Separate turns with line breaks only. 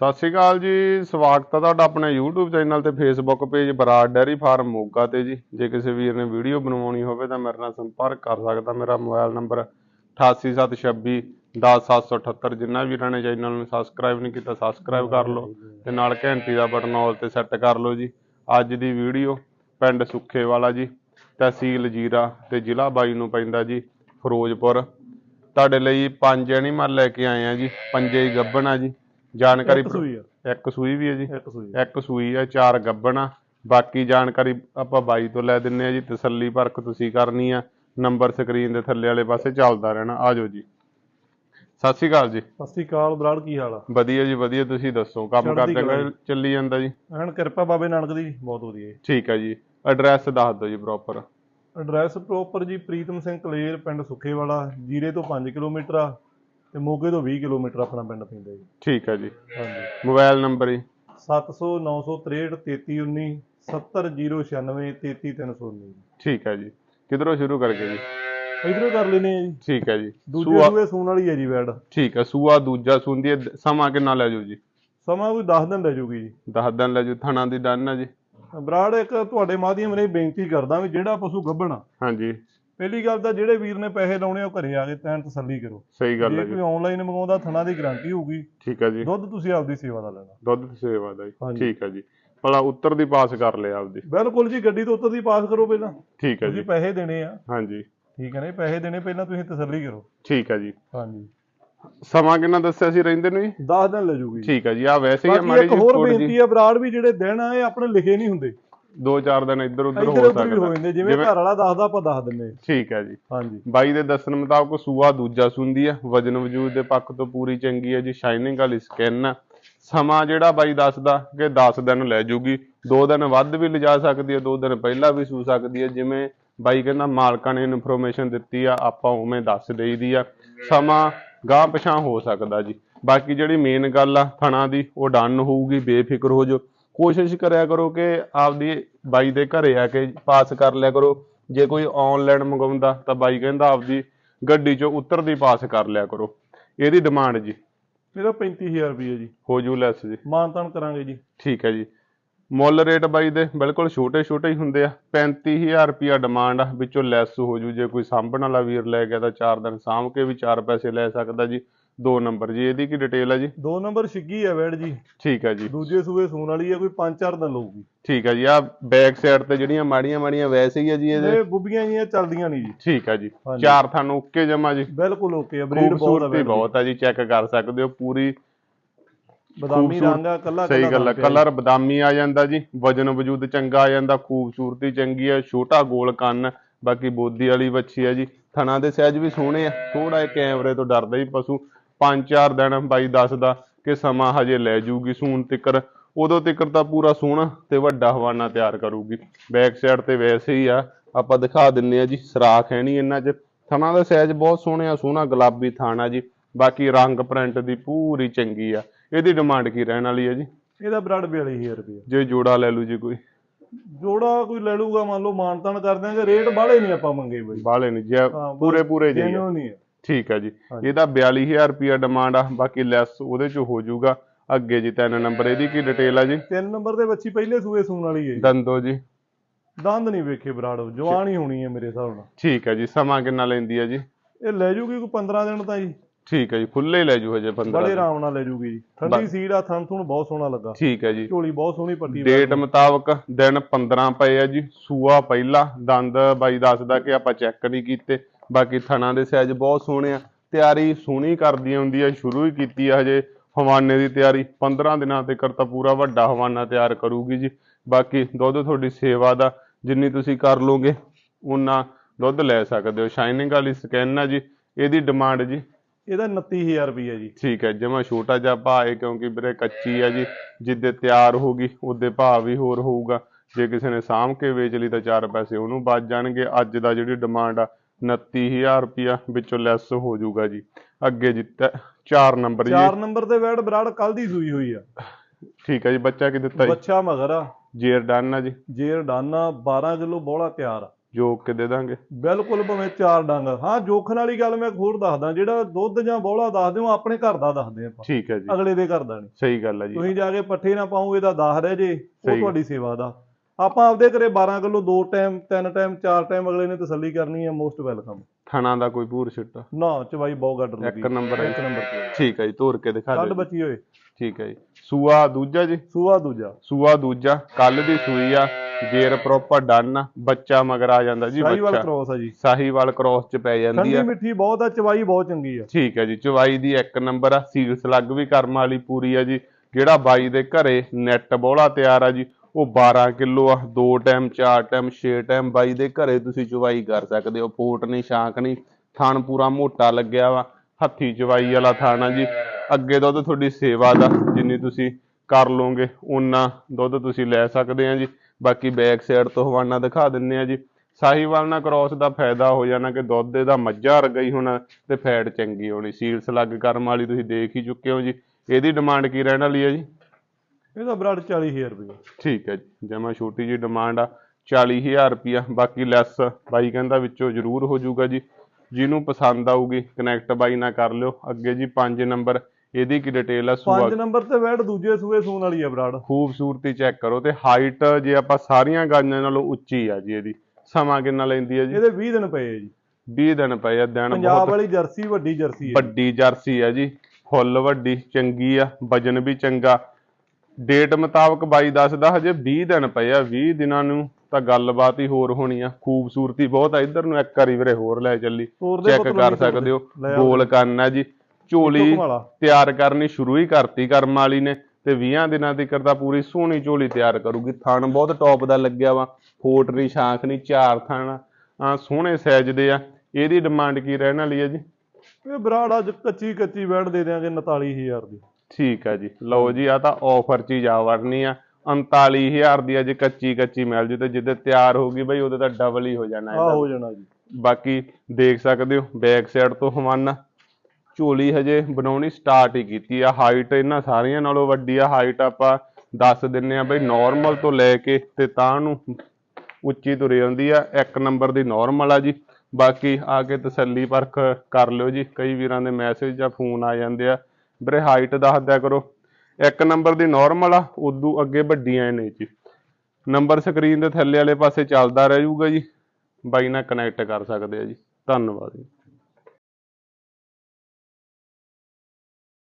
ਸਤਿ ਸ਼੍ਰੀ ਅਕਾਲ ਜੀ, ਸਵਾਗਤ ਹੈ ਤੁਹਾਡਾ ਆਪਣੇ YouTube ਚੈਨਲ ਤੇ Facebook page Brar dairy farm Moga ਤੇ ਜੀ। ਜੇ ਕਿਸੇ ਵੀਰ ਨੇ ਵੀਡੀਓ ਬਣਵਾਉਣੀ ਹੋਵੇ ਤਾਂ ਮੇਰੇ ਨਾਲ ਸੰਪਰਕ ਕਰ ਸਕਦਾ। ਮੇਰਾ ਮੋਬਾਈਲ ਨੰਬਰ 8876 10778 ਜਿੰਨਾ ਵੀਰਾਂ ਨੇ ਚੈਨਲ ਨੂੰ ਸਬਸਕ੍ਰਾਈਬ ਨਹੀਂ ਕੀਤਾ ਸਬਸਕ੍ਰਾਈਬ ਕਰ ਲਓ ਤੇ ਨਾਲ ਘੰਟੀ ਦਾ ਬਟਨ ਆਲ ਤੇ ਸੈੱਟ ਕਰ ਲਓ ਜੀ। ਅੱਜ ਦੀ ਵੀਡੀਓ ਪਿੰਡ ਸੁੱਖੇ ਵਾਲਾ ਜੀ, ਤਹਿਸੀਲ ਜੀਰਾ ਤੇ ਜ਼ਿਲ੍ਹਾ ਬਾਈ ਨੂੰ ਪੈਂਦਾ ਜੀ, ਫਿਰੋਜ਼ਪੁਰ। ਤੁਹਾਡੇ ਲਈ ਪੰਜ ਐਨੀਮਲ ਲੈ ਕੇ ਆਏ ਆ ਜੀ, ਪੰਜੇ ਹੀ ਗੱਭਣ ਆ ਜੀ। ਜਾਣਕਾਰੀ
ਇੱਕ ਸੂਈ ਆ।
ਇੱਕ ਸੂਈ ਵੀ ਹੈ ਜੀ।
ਇੱਕ ਸੂਈ
ਇੱਕ ਸੂਈ ਚਾਰ ਗੱਭਣਾ ਬਾਕੀ ਜਾਣਕਾਰੀ ਆਪਾਂ ਬਾਈ ਤੋਂ ਲੈ ਦਿੰਨੇ ਆ ਜੀ ਤਸੱਲੀ ਪਰਖ ਤੁਸੀਂ ਕਰਨੀ ਆ। ਨੰਬਰ ਸਕਰੀਨ ਦੇ ਥੱਲੇ ਵਾਲੇ ਪਾਸੇ ਚੱਲਦਾ ਰਹਿਣਾ। ਆਜੋ ਜੀ। ਸਤਿ ਸ਼੍ਰੀ ਅਕਾਲ ਜੀ।
ਸਤਿ ਸ਼੍ਰੀ ਅਕਾਲ ਬਰਾੜ ਕੀ ਹਾਲ ਆ?
ਵਧੀਆ ਜੀ ਵਧੀਆ। ਤੁਸੀਂ ਦੱਸੋ ਕੰਮ ਕਰ ਚੰਗਾ। ਚੱਲੀ ਜਾਂਦਾ ਜੀ।
ਐਨ ਕਿਰਪਾ ਬਾਬੇ ਨਾਨਕ ਦੀ ਬਹੁਤ ਵਧੀਆ
ਠੀਕ ਹੈ ਜੀ। ਐਡਰੈਸ ਦੱਸ ਦਿਓ ਜੀ ਪ੍ਰੋਪਰ
ਐਡਰੈਸ ਪ੍ਰੋਪਰ ਜੀ ਪ੍ਰੀਤਮ ਸਿੰਘ ਕਲੇਰ ਪਿੰਡ ਸੁੱਖੇਵਾਲਾ ਜੀਰੇ ਤੋਂ 5 ਕਿਲੋਮੀਟਰ ਆ। ਤੇ ਮੋਗੇ ਤੋਂ 20 ਕਿਲੋਮੀਟਰ ਆਪਣਾ ਪਿੰਡ ਪੈਂਦਾ ਜੀ।
ਠੀਕ ਹੈ ਜੀ।
ਹਾਂਜੀ।
ਮੋਬਾਈਲ ਨੰਬਰ ਜੀ।
700 963 3319 70096 33319
ਠੀਕ ਹੈ ਜੀ। ਕਿਧਰੋਂ ਸ਼ੁਰੂ ਕਰਕੇ ਜੀ?
ਇਧਰੋਂ ਕਰ ਲੈਨੇ ਆ ਜੀ।
ਠੀਕ ਹੈ ਜੀ।
ਦੂਜੇ ਸੂਏ ਸੂਣ ਵਾਲੀ ਹੈ ਜੀ ਵੈੜ।
ਠੀਕ ਹੈ ਸੂਆ ਦੂਜਾ ਸੁੰਦੀ ਹੈ। ਸਮਾਂ ਕਿੰਨਾ ਲੈ ਜਾਓ ਜੀ?
ਸਮਾਂ ਕੋਈ 10 ਦਿਨ ਲੈ ਜੂਗੀ ਜੀ।
ਦਸ ਦਿਨ ਲੈ ਜਾਓ ਥਣਾ ਦੀ ਡਨ ਹੈ ਜੀ।
ਬਰਾੜ ਇੱਕ ਤੁਹਾਡੇ ਮਾਧਿਅਮ ਰਾਹੀਂ ਬੇਨਤੀ ਕਰਦਾ ਵੀ ਜਿਹੜਾ ਪਸ਼ੂ ਗੱਭਣਾ
ਹਾਂਜੀ।
ਪਹਿਲੀ ਗੱਲ ਤਾਂ ਜਿਹੜੇ ਵੀਰ ਨੇ ਪੈਸੇ ਲਾਉਣੇ ਉਹ ਘਰੇ ਆ ਕੇ ਤੈਨ ਤਸੱਲੀ ਕਰੋ।
ਸਹੀ ਗੱਲ ਹੈ
ਜੇ।
ਜੀ
ਕੋਈ ਆਨਲਾਈਨ ਮੰਗਾਉਂਦਾ ਥਣਾ ਦੀ ਗਾਰੰਟੀ ਹੋਊਗੀ।
ਠੀਕ ਹੈ ਜੀ।
ਦੁੱਧ ਤੁਸੀਂ ਆਪਦੀ ਸੇਵਾ ਦਾ ਲੈਣਾ।
ਦੁੱਧ ਤੇ ਸੇਵਾ ਦਾ ਜੀ।
ਹਾਂਜੀ।
ਠੀਕ ਹੈ ਜੀ। ਭਲਾ ਉੱਤਰ ਦੀ ਪਾਸ ਕਰ ਲਿਆ ਆਪਦੀ।
ਬਿਲਕੁਲ ਜੀ ਗੱਡੀ ਤੋਂ ਉੱਤਰ ਦੀ ਪਾਸ ਕਰੋ ਪਹਿਲਾਂ।
ਠੀਕ ਹੈ
ਤੁਸੀਂ
ਜੀ
ਪੈਸੇ ਦੇਣੇ ਆ।
ਹਾਂਜੀ।
ਠੀਕ ਹੈ ਨੇ ਪੈਸੇ ਦੇਣੇ ਪਹਿਲਾਂ ਤੁਸੀਂ ਤਸੱਲੀ ਕਰੋ।
ਠੀਕ ਹੈ ਜੀ।
ਹਾਂਜੀ।
ਸਮਾਂ ਕਿੰਨਾ ਦੱਸਿਆ ਸੀ ਰਹਿੰਦੇ ਨੂੰ ਜੀ?
10 ਦਿਨ ਲੈ ਜੂਗੀ।
ਠੀਕ ਹੈ ਜੀ ਆ ਵੈਸੇ ਹੀ ਆ
ਬਾਕੀ
ਮਾੜੀ
ਇੱਕ
ਜੀ
ਹੋਰ ਬੇਨਤੀ
ਜੀ।
ਆ ਬਰਾੜ ਵੀ ਜਿਹੜੇ ਦਿਨ ਆ ਇਹ ਆਪਣੇ ਲਿਖੇ ਨਹੀਂ ਹੁੰਦੇ।
ਦੋ ਚਾਰ ਦਿਨ ਇੱਧਰ ਉੱਧਰ
ਇੱਧਰ
ਹੋ
ਉੱਧਰ ਵੀ ਹੋ
ਸਕਦਾ
ਜਾਂਦੇ ਜਿਵੇਂ ਘਰ ਵਾਲਾ ਦੱਸਦਾ ਆਪਾਂ ਦੱਸ ਦਿੰਦੇ
ਠੀਕ ਹੈ ਜੀ।
ਹਾਂਜੀ।
ਬਾਈ ਦੇ ਦੱਸਣ ਮੁਤਾਬਕ ਸੂਆ ਦੂਜਾ ਸੁੰਦੀ ਆ ਵਜਨ ਵਜੂਦ ਦੇ ਪੱਖ ਤੋਂ ਪੂਰੀ ਚੰਗੀ ਹੈ ਜੀ ਸ਼ਾਈਨਿੰਗ ਵਾਲੀ ਸਕਿਨ ਆ। ਸਮਾਂ ਜਿਹੜਾ ਬਾਈ ਦੱਸਦਾ ਕਿ 10 ਦਿਨ ਲੈ ਜੂਗੀ 2 ਦਿਨ ਵੱਧ ਵੀ ਲਿਜਾ ਸਕਦੀ ਹੈ 2 ਦਿਨ ਪਹਿਲਾਂ ਵੀ ਸੂ ਸਕਦੀ ਹੈ ਜਿਵੇਂ ਬਾਈ ਕਹਿੰਦਾ ਮਾਲਕਾਂ ਨੇ ਇਨਫੋਰਮੇਸ਼ਨ ਦਿੱਤੀ ਆ ਆਪਾਂ ਉਵੇਂ ਦੱਸ ਦੇਈਦੀ ਆ। ਸਮਾਂ ਗਾਂ ਪਛਾਂ ਹੋ ਸਕਦਾ ਜੀ। ਬਾਕੀ ਜਿਹੜੀ ਮੇਨ ਗੱਲ ਆ ਥਣਾ ਦੀ ਉਹ ਡਨ ਹੋਊਗੀ ਬੇਫਿਕਰ ਹੋ ਜਾਓ। ਕੋਸ਼ਿਸ਼ ਕਰਿਆ ਕਰੋ ਕਿ ਆਪਦੀ ਬਾਈ ਦੇ ਘਰੇ ਆ ਕੇ ਪਾਸ ਕਰ ਲਿਆ ਕਰੋ। ਜੇ ਕੋਈ ਆਨਲਾਈਨ ਮੰਗਾਉਂਦਾ ਤਾਂ ਬਾਈ ਕਹਿੰਦਾ ਆਪਦੀ ਗੱਡੀ 'ਚੋਂ ਉਤਰਦੀ ਪਾਸ ਕਰ ਲਿਆ ਕਰੋ। ਇਹਦੀ ਡਿਮਾਂਡ ਜੀ।
ਮੇਰਾ 35000 ਰੁਪਏ ਜੀ।
ਹੋ ਜੂ ਲੈਸ ਜੀ।
ਮਾਨਤਾਨ ਕਰਾਂਗੇ ਜੀ।
ਠੀਕ ਹੈ ਜੀ। ਮੁੱਲ ਰੇਟ ਬਾਈ ਦੇ ਬਿਲਕੁਲ ਛੋਟੇ ਛੋਟੇ ਹੀ ਹੁੰਦੇ ਆ। 35000 ਰੁਪਿਆ ਡਿਮਾਂਡ ਆ ਵਿੱਚੋਂ ਲੈਸ ਹੋ ਜੂ। ਜੇ ਕੋਈ ਸਾਂਭਣ ਵਾਲਾ ਵੀਰ ਲੈ ਗਿਆ ਤਾਂ 4 ਦਿਨ ਸਾਂਭ ਕੇ ਵੀ 4 ਪੈਸੇ ਲੈ ਸਕਦਾ ਜੀ। ਦੋ ਨੰਬਰ ਜੀ ਇਹਦੀ ਕੀ ਡਿਟੇਲ ਹੈ ਜੀ?
ਦੋ ਨੰਬਰ ਛਿੱਗੀ ਆ ਵੈੜ ਜੀ।
ਠੀਕ ਹੈ ਜੀ।
ਦੂਜੇ ਸੂਏ ਸੂਣ ਵਾਲੀ ਆ ਕੋਈ 5-4 ਦਿਨ ਲਊਗੀ।
ਠੀਕ ਹੈ ਜੀ ਆ ਬੈਕ ਸਾਈਡ ਤੇ ਜਿਹੜੀਆਂ ਮਾੜੀਆਂ ਮਾੜੀਆਂ ਵੈਸੇ ਹੀ ਆ ਜੀ ਇਹਦੇ।
ਇਹ ਬੁੱਬੀਆਂ ਜੀਆਂ ਚੱਲਦੀਆਂ ਨਹੀਂ ਜੀ।
ਠੀਕ ਹੈ ਜੀ। ਚਾਰ ਥਾਨੂੰ ਓਕੇ ਜਮਾ ਜੀ।
ਬਿਲਕੁਲ ਓਕੇ ਆ ਬਰੀਡ ਬਹੁਤ ਦੀ।
ਬਹੁਤ ਆ ਜੀ ਚੈੱਕ ਕਰ ਸਕਦੇ ਹੋ ਪੂਰੀ।
ਬਦਾਮੀ ਰੰਗ ਆ ਕੱਲਾ
ਸਹੀ ਗੱਲ ਹੈ। ਕਲਰ ਬਦਾਮੀ ਆ ਜਾਂਦਾ ਜੀ ਵਜਨ ਵਜੂਦ ਚੰਗਾ ਆ ਜਾਂਦਾ ਖੂਬਸੂਰਤੀ ਚੰਗੀ ਆ ਛੋਟਾ ਗੋਲ ਕੰਨ ਬਾਕੀ ਬੋਦੀ ਵਾਲੀ ਵੱਛੀ ਆ ਜੀ। ਥਣਾ ਦੇ ਸਾਈਜ਼ ਵੀ ਸੋਹਣੇ ਆ ਥੋੜਾ ਜਿਹਾ ਕੈਮਰੇ ਤੋਂ ਡਰਦਾ ਹੀ ਪਸ਼ੂ। ਪੰਜ ਚਾਰ ਦਿਨ ਬਾਈ ਦੱਸਦਾ ਕਿ ਸਮਾਂ ਹਜੇ ਲੈ ਜੂਗੀ ਸੂਨ ਤਿੱਕਰ। ਉਦੋਂ ਤਿੱਕਰ ਤਾਂ ਪੂਰਾ ਸੋਹਣਾ ਤੇ ਵੱਡਾ ਹਵਾਨਾ ਤਿਆਰ ਕਰੂਗੀ। ਬੈਕ ਸਾਈਡ ਤੇ ਵੈਸੇ ਹੀ ਆ। ਆਪਾਂ ਦਿਖਾ ਦਿੰਨੇ ਆ ਜੀ ਸਰਾਖ ਹੈ ਨਹੀਂ ਇਹਨਾਂ 'ਚ ਥਣਾ ਦਾ ਸਾਈਜ਼ ਬਹੁਤ ਸੋਹਣੇ ਆ ਸੋਹਣਾ ਗੁਲਾਬੀ ਥਾਣਾ ਜੀ। ਬਾਕੀ ਰੰਗ ਪ੍ਰਿੰਟ ਦੀ ਪੂਰੀ ਚੰਗੀ ਆ। ਇਹਦੀ ਡਿਮਾਂਡ ਕੀ ਰਹਿਣ ਵਾਲੀ ਹੈ ਜੀ?
ਇਹਦਾ ਬ੍ਰੈਡ 42000 ਰੁਪਏ
ਜੇ ਜੋੜਾ ਲੈ ਲੂ ਜੀ ਕੋਈ।
ਜੋੜਾ ਕੋਈ ਲੈ ਲੂਗਾ ਮੰਨ ਲਓ ਮਾਨਤਾਨ ਕਰ ਦਿਆਂਗੇ। ਰੇਟ ਬਾਹਲੇ ਨਹੀਂ ਆਪਾਂ ਮੰਗੇ ਬਈ।
ਬਾਲੇ ਨਹੀਂ ਜੇ ਪੂਰੇ ਪੂਰੇ ਜੀ ਆ।
ਨਹੀਂ ਹੈ
ਠੀਕ ਹੈ ਜੀ। ਇਹਦਾ 42000 ਰੁਪਿਆ ਡਿਮਾਂਡ ਆ ਬਾਕੀ ਲੈਸ ਉਹਦੇ ਚ ਹੋ ਜਾਊਗਾ। ਅੱਗੇ ਜੀ ਤਿੰਨ ਨੰਬਰ ਇਹਦੀ ਕੀ ਡਿਟੇਲ ਆ ਜੀ?
ਤਿੰਨ ਨੰਬਰ ਦੇ ਬੱਚੀ ਪਹਿਲੇ ਸੂਏ ਸੂਣ ਵਾਲੀ ਹੈ ਜੀ।
ਦੰਦੋ ਜੀ।
ਦੰਦ ਨਹੀਂ ਵੇਖੇ ਬਰਾੜ ਜਵਾਨ ਹੀ ਹੋਣੀ ਹੈ ਮੇਰੇ ਹਿਸਾਬ ਨਾਲ।
ਠੀਕ ਹੈ ਜੀ ਸਮਾਂ ਕਿੰਨਾ ਲੈਂਦੀ ਹੈ ਜੀ?
ਇਹ ਲੈ ਜੂਗੀ ਕੋਈ 15 ਦਿਨ ਤਾਂ ਜੀ।
ਠੀਕ ਹੈ ਜੀ ਖੁੱਲੇ ਲੈ ਜੂ ਹਜੇ 15
ਬੜੇ। ਆਰਾਮ ਨਾਲ ਲੈ ਜੂਗੀ ਜੀ। ਠੰਡੀ ਸੀਡ ਆ ਥਣ ਥੁਣ ਬਹੁਤ ਸੋਹਣਾ ਲੱਗਾ।
ਠੀਕ ਹੈ ਜੀ।
ਝੋਲੀ ਬਹੁਤ ਸੋਹਣੀ ਪੱਟੀ
ਡੇਟ ਮੁਤਾਬਕ ਦਿਨ 15 ਪਏ ਆ ਜੀ। ਸੂਆ ਪਹਿਲਾ ਦੰਦ ਬਾਈ ਦੱਸਦਾ ਕਿ ਆਪਾਂ ਚੈੱਕ ਨਹੀਂ ਕੀਤੇ। ਬਾਕੀ ਥਣਾ ਦੇ ਸਾਈਜ਼ ਬਹੁਤ ਸੋਹਣੇ ਆ। ਤਿਆਰੀ ਸੋਹਣੀ ਕਰਦੀ ਹੁੰਦੀ ਆ ਸ਼ੁਰੂ ਹੀ ਕੀਤੀ ਆ ਹਜੇ। ਹਵਾਨੇ ਦੀ ਤਿਆਰੀ 15 ਦਿਨਾਂ ਤਾਂ ਪੂਰਾ ਵੱਡਾ ਹਵਾਨਾ ਤਿਆਰ ਕਰੂਗੀ ਜੀ। ਬਾਕੀ ਦੁੱਧ ਤੁਹਾਡੀ ਸੇਵਾ ਦਾ ਜਿੰਨੀ ਤੁਸੀਂ ਕਰ ਲੋਗੇ ਉਨਾ ਦੁੱਧ ਲੈ ਸਕਦੇ ਹੋ। ਸ਼ਾਈਨਿੰਗ ਵਾਲੀ ਸਕਿਨ ਆ ਜੀ ਇਹਦੀ ਡਿਮਾਂਡ ਜੀ।
ਇਹਦਾ 29000 ਰੁਪਏ ਜੀ।
ਠੀਕ ਹੈ ਜਮਾ ਛੋਟਾ ਜਿਹਾ ਭਾਅ ਹੈ ਕਿਉਂਕਿ ਵੀਰੇ ਕੱਚੀ ਹੈ ਜੀ ਜਿੱਦੇ ਤਿਆਰ ਹੋਗੀ ਉਹਦੇ ਭਾਅ ਵੀ ਹੋਰ ਹੋਊਗਾ। ਜੇ ਕਿਸੇ ਨੇ ਸਾਂਭ ਕੇ ਵੇਚ ਲਈ ਤਾਂ ਚਾਰ ਪੈਸੇ ਉਹਨੂੰ ਬਚ ਜਾਣਗੇ। ਅੱਜ ਦਾ ਜਿਹੜੀ ਡਿਮਾਂਡ ਆ 29000 ਰੁਪਿਆ ਵਿੱਚੋਂ ਲੈਸ ਹੋ ਜਾਊਗਾ ਜੀ। ਅੱਗੇ ਜੀ 4 ਨੰਬਰ ਜੀ।
4 ਨੰਬਰ ਤੇ ਵੈੜ ਬਰਾੜ ਕੱਲ ਦੀ ਸੂਈ ਹੋਈ ਆ।
ਠੀਕ ਹੈ ਜੀ ਬੱਚਾ ਕੀ ਦਿੱਤਾ ਜੀ?
ਬੱਚਾ ਮਗਰ ਆ।
ਜੇਰ ਡਨ ਜੀ।
ਜੇਰ ਡਾਨਾ 12 ਕਿਲੋ ਬੋਲਾ ਤਿਆਰ ਆ।
ਜੋਕ ਕੇ ਦੇ ਦਾਂਗੇ?
ਬਿਲਕੁਲ ਭਾਵੇਂ ਚਾਰ ਡੰਗ ਹਾਂ ਜੋਖਣ ਵਾਲੀ ਗੱਲ ਮੈਂ ਹੋਰ ਦੱਸਦਾ ਜਿਹੜਾ ਦੁੱਧ ਜਾਂ ਬੋਲਾ ਦੱਸਦੇ ਹੋ ਆਪਣੇ ਘਰ ਦਾ ਦੱਸਦੇ ਆਪਾਂ।
ਠੀਕ ਹੈ ਜੀ।
ਅਗਲੇ ਦੇ ਘਰ ਦਾ ਨਹੀਂ।
ਸਹੀ ਗੱਲ ਹੈ ਜੀ।
ਤੁਸੀਂ ਜਾ ਕੇ ਪੱਠੇ ਨਾ ਪਾਓ ਇਹਦਾ ਦਾਹ ਰਹਿ ਜੇ ਉਹ। ਤੁਹਾਡੀ ਸੇਵਾ ਦਾ। ਆਪਾਂ ਆਪਦੇ ਘਰੇ 12 ਕਿਲੋ ਦੋ ਟਾਈਮ ਤਿੰਨ ਟਾਈਮ ਚਾਰ ਟਾਈਮ ਅਗਲੇ ਨੇ ਤਸੱਲੀ ਕਰਨੀ ਹੈ ਮੋਸਟ ਵੈਲਕਮ
ਥਣਾ ਦਾ ਕੋਈ ਪੂਰ ਛਿੱਟਾ
ਨਾ ਚਵਾਈ ਬਹੁਤ ਗੱਡ ਲੱਗੀ
ਇੱਕ ਨੰਬਰ
ਇੱਕ ਨੰਬਰ ਤੇ
ਠੀਕ ਹੈ ਜੀ ਤੋਰ ਕੇ ਦਿਖਾ
ਕੱਢ
ਦਿਓ ਜੀ।
ਬੱਚੀ ਹੋਏ
ਠੀਕ ਹੈ ਜੀ। ਸੂਆ ਦੂਜਾ ਜੀ?
ਸੂਆ ਦੂਜਾ।
ਸੂਆ ਦੂਜਾ। ਕੱਲ ਦੀ ਸੂਈ ਆ। ਜੇਰ ਪ੍ਰੋਪਰ ਡਨ ਬੱਚਾ ਮਗਰ ਆ ਜਾਂਦਾ ਜੀ
ਕ੍ਰੋਸ ਆ ਜੀ।
ਸਾਹੀਵਾਲ ਕ੍ਰੋਸ ਚ ਪੈ ਜਾਂਦੀ ਆ।
ਮਿੱਠੀ ਬਹੁਤ ਆ ਚਵਾਈ ਬਹੁਤ ਚੰਗੀ ਆ।
ਠੀਕ ਹੈ ਜੀ ਚਵਾਈ ਦੀ ਇੱਕ ਨੰਬਰ ਆ। ਸੀਲ ਸਲੱਗ ਵੀ ਕਰਮ ਵਾਲੀ ਪੂਰੀ ਆ ਜੀ। ਜਿਹੜਾ ਬਾਈ ਦੇ ਘਰੇ ਨੈਟ ਬੋਲਾ ਤਿਆਰ ਆ ਜੀ ਉਹ 12 ਕਿਲੋ ਆ, ਦੋ ਟਾਈਮ, ਚਾਰ ਟਾਈਮ, ਛੇ ਟਾਈਮ ਬਾਈ ਦੇ ਘਰੇ ਤੁਸੀਂ ਚਵਾਈ ਕਰ ਸਕਦੇ ਹੋ। ਫੋਟ ਨਹੀਂ ਸ਼ਾਂਕ ਨਹੀਂ, ਥਣ ਪੂਰਾ ਮੋਟਾ ਲੱਗਿਆ ਵਾ। ਹੱਥੀ ਚਵਾਈ ਵਾਲਾ ਥਣ ਆ ਜੀ। ਅੱਗੇ ਦੁੱਧ ਤੁਹਾਡੀ ਸੇਵਾ ਦਾ, ਜਿੰਨੀ ਤੁਸੀਂ ਕਰ ਲੋਗੇ ਉਨਾ ਦੁੱਧ ਤੁਸੀਂ ਲੈ ਸਕਦੇ ਆ ਜੀ। ਬਾਕੀ ਬੈਕ ਸਾਈਡ ਤੋਂ ਹਵਾਨਾ ਦਿਖਾ ਦਿੰਨੇ ਆ ਜੀ। ਸਾਹੀਵਾਲ ਨਾਲ ਕ੍ਰੋਸ ਦਾ ਫਾਇਦਾ ਹੋ ਜਾਣਾ ਕਿ ਦੁੱਧ ਇਹਦਾ ਮੱਝਾ ਵਰਗਾ ਹੀ ਹੋਣਾ ਤੇ ਫੈਟ ਚੰਗੀ ਹੋਣੀ। ਸੀਲਸ ਸਲੱਗ ਕਰਮ ਵਾਲੀ ਤੁਸੀਂ ਦੇਖ ਹੀ ਚੁੱਕੇ ਹੋ ਜੀ। ਇਹਦੀ ਡਿਮਾਂਡ ਕੀ ਰਹਿਣ ਵਾਲੀ ਹੈ ਜੀ?
ਇਹਦਾ ਬਰਾੜ 40000 ਰੁਪਏ।
ਠੀਕ ਹੈ ਜੀ ਜਮਾ ਛੋਟੀ ਜੀ ਡਿਮਾਂਡ ਆ 40000 ਰੁਪਿਆ ਬਾਕੀ ਲੈਸ ਬਾਈ ਕਹਿੰਦਾ ਵਿੱਚੋਂ ਜ਼ਰੂਰ ਹੋ ਜਾਊਗਾ ਜੀ। ਜਿਹਨੂੰ ਪਸੰਦ ਆਊਗੀ ਕਨੈਕਟ ਬਾਈ ਨਾਲ ਕਰ ਲਿਓ। ਅੱਗੇ ਜੀ 5 ਨੰਬਰ ਇਹਦੀ ਕੀ ਡਿਟੇਲ ਆ? ਸੂਆ
5 ਨੰਬਰ ਤੇ ਵੈੜ ਦੂਜੇ ਸੂਏ ਸੂਣ ਵਾਲੀ ਆ ਬਰਾੜ।
ਖੂਬਸੂਰਤੀ ਚੈੱਕ ਕਰੋ ਤੇ ਹਾਈਟ ਜੇ ਆਪਾਂ ਸਾਰੀਆਂ ਗਾਈਆਂ ਨਾਲੋਂ ਉੱਚੀ ਆ ਜੀ ਇਹਦੀ ਸਮਾਂ ਕਿੰਨਾ ਲੈਂਦੀ ਹੈ ਜੀ?
ਇਹਦੇ 20 ਦਿਨ ਪਏ ਆ ਜੀ।
20 ਦਿਨ ਪਏ ਆ ਦਿਨ
ਪੰਜਾਬ
ਬਹੁਤ
ਵਾਲੀ ਜਰਸੀ ਵੱਡੀ ਜਰਸੀ ਹੈ
ਵੱਡੀ ਜਰਸੀ ਹੈ ਜੀ ਫੁੱਲ ਵੱਡੀ ਚੰਗੀ ਆ ਵਜਨ ਵੀ ਚੰਗਾ। ਡੇਟ ਮੁਤਾਬਕ ਬਾਈ ਦੱਸਦਾ ਹਜੇ 20 ਦਿਨ ਪਏ ਆ 20 ਦਿਨਾਂ ਨੂੰ ਤਾਂ ਗੱਲਬਾਤ ਹੀ ਹੋਰ ਹੋਣੀ ਆ। ਖੂਬਸੂਰਤੀ ਬਹੁਤ ਆ ਇੱਧਰ ਨੂੰ ਇੱਕ ਵਾਰੀ ਵੀਰੇ ਹੋਰ ਲੈ ਚੱਲੀ।
ਦੇ
ਚੈੱਕ ਕਰ ਸਕਦੇ ਹੋ। ਗੋਲ ਕਰਨ ਆ ਜੀ। ਝੋਲੀ। ਤਿਆਰ ਕਰਨੀ ਸ਼ੁਰੂ ਹੀ ਕਰਤੀ ਕਰਮ ਵਾਲੀ ਨੇ ਤੇ 20 ਦਿਨਾਂ ਤੱਕ ਤਾਂ ਪੂਰੀ ਸੋਹਣੀ ਝੋਲੀ ਤਿਆਰ ਕਰੂਗੀ। ਥਣ ਬਹੁਤ ਟੌਪ ਦਾ ਲੱਗਿਆ ਵਾ। ਫੋਟ ਨਹੀਂ ਸ਼ਾਂਖ ਨਹੀਂ ਚਾਰ ਥਣ ਆ ਸੋਹਣੇ ਸਾਈਜ਼ ਦੇ ਆ। ਇਹਦੀ ਡਿਮਾਂਡ ਕੀ ਰਹਿਣ ਵਾਲੀ ਹੈ ਜੀ?
ਇਹ ਬਰਾੜ ਅੱਜ ਕੱਚੀ ਕੱਚੀ ਵੈੜ ਦੇ ਦਿਆਂਗੇ 49000 ਦੀ।
ਠੀਕ ਆ ਜੀ। ਲਓ ਜੀ ਆ ਤਾਂ ਆਫਰ ਚ ਹੀ ਜਾ ਵੜਨੀ ਆ 39000 ਦੀ ਅੱਜ ਕੱਚੀ ਕੱਚੀ ਮਿਲ ਜੂ ਤੇ ਜਿੱਦੇ ਤਿਆਰ ਹੋਊਗੀ ਬਈ ਉਹਦੇ ਤਾਂ ਡਬਲ ਹੀ ਹੋ ਜਾਣਾ
ਆ ਹੋ ਜਾਣਾ ਜੀ।
ਬਾਕੀ ਦੇਖ ਸਕਦੇ ਹੋ ਬੈਕ ਸਾਈਡ ਤੋਂ ਹਵਾਨਾ ਝੋਲੀ ਹਜੇ ਬਣਾਉਣੀ ਸਟਾਰਟ ਹੀ ਕੀਤੀ ਆ। ਹਾਈਟ ਇਹਨਾਂ ਸਾਰੀਆਂ ਨਾਲੋਂ ਵੱਡੀ ਆ। ਹਾਈਟ ਆਪਾਂ ਦੱਸ ਦਿੰਨੇ ਆ ਬਈ ਨਾਰਮਲ ਤੋਂ ਲੈ ਕੇ ਤੇ ਤਾਂ ਨੂੰ ਉੱਚੀ ਤੁਰੀ ਜਾਂਦੀ ਆ। ਇੱਕ ਨੰਬਰ ਦੀ ਨਾਰਮਲ ਆ ਜੀ। ਬਾਕੀ ਆ ਕੇ ਤਸੱਲੀ ਪਰਖ ਕਰ ਲਿਓ ਜੀ। ਕਈ ਵੀਰਾਂ ਦੇ ਮੈਸੇਜ ਜਾਂ ਫੋਨ ਆ ਜਾਂਦੇ ਆ। ਵੀਰੇ ਹਾਈਟ ਦੱਸ ਦਿਆ ਕਰੋ। ਇੱਕ ਨੰਬਰ ਦੀ ਨਾਰਮਲ ਆ, ਉਦੋਂ ਅੱਗੇ ਵੱਡੀਆਂ ਨੇ ਜੀ। ਨੰਬਰ ਸਕਰੀਨ ਦੇ ਥੱਲੇ ਵਾਲੇ ਪਾਸੇ ਚੱਲਦਾ ਰਹਿ ਜਾਊਗਾ ਜੀ। ਬਾਈ ਨਾਲ ਕਨੈਕਟ ਕਰ ਸਕਦੇ ਆ ਜੀ। ਧੰਨਵਾਦ ਜੀ।